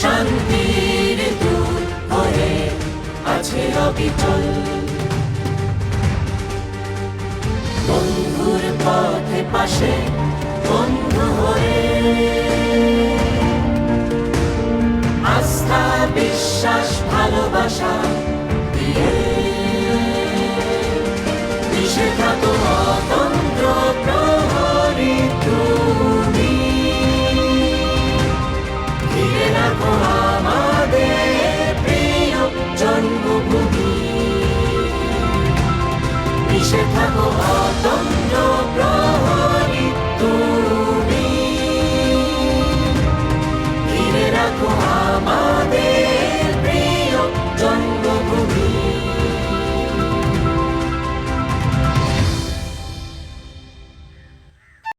শান্তির দূত হয়ে আছে অবিচল। বন্ধুর পথে পাশে বন্ধু হয়ে আস্থা বিশ্বাস ভালোবাসা মিশে থাকো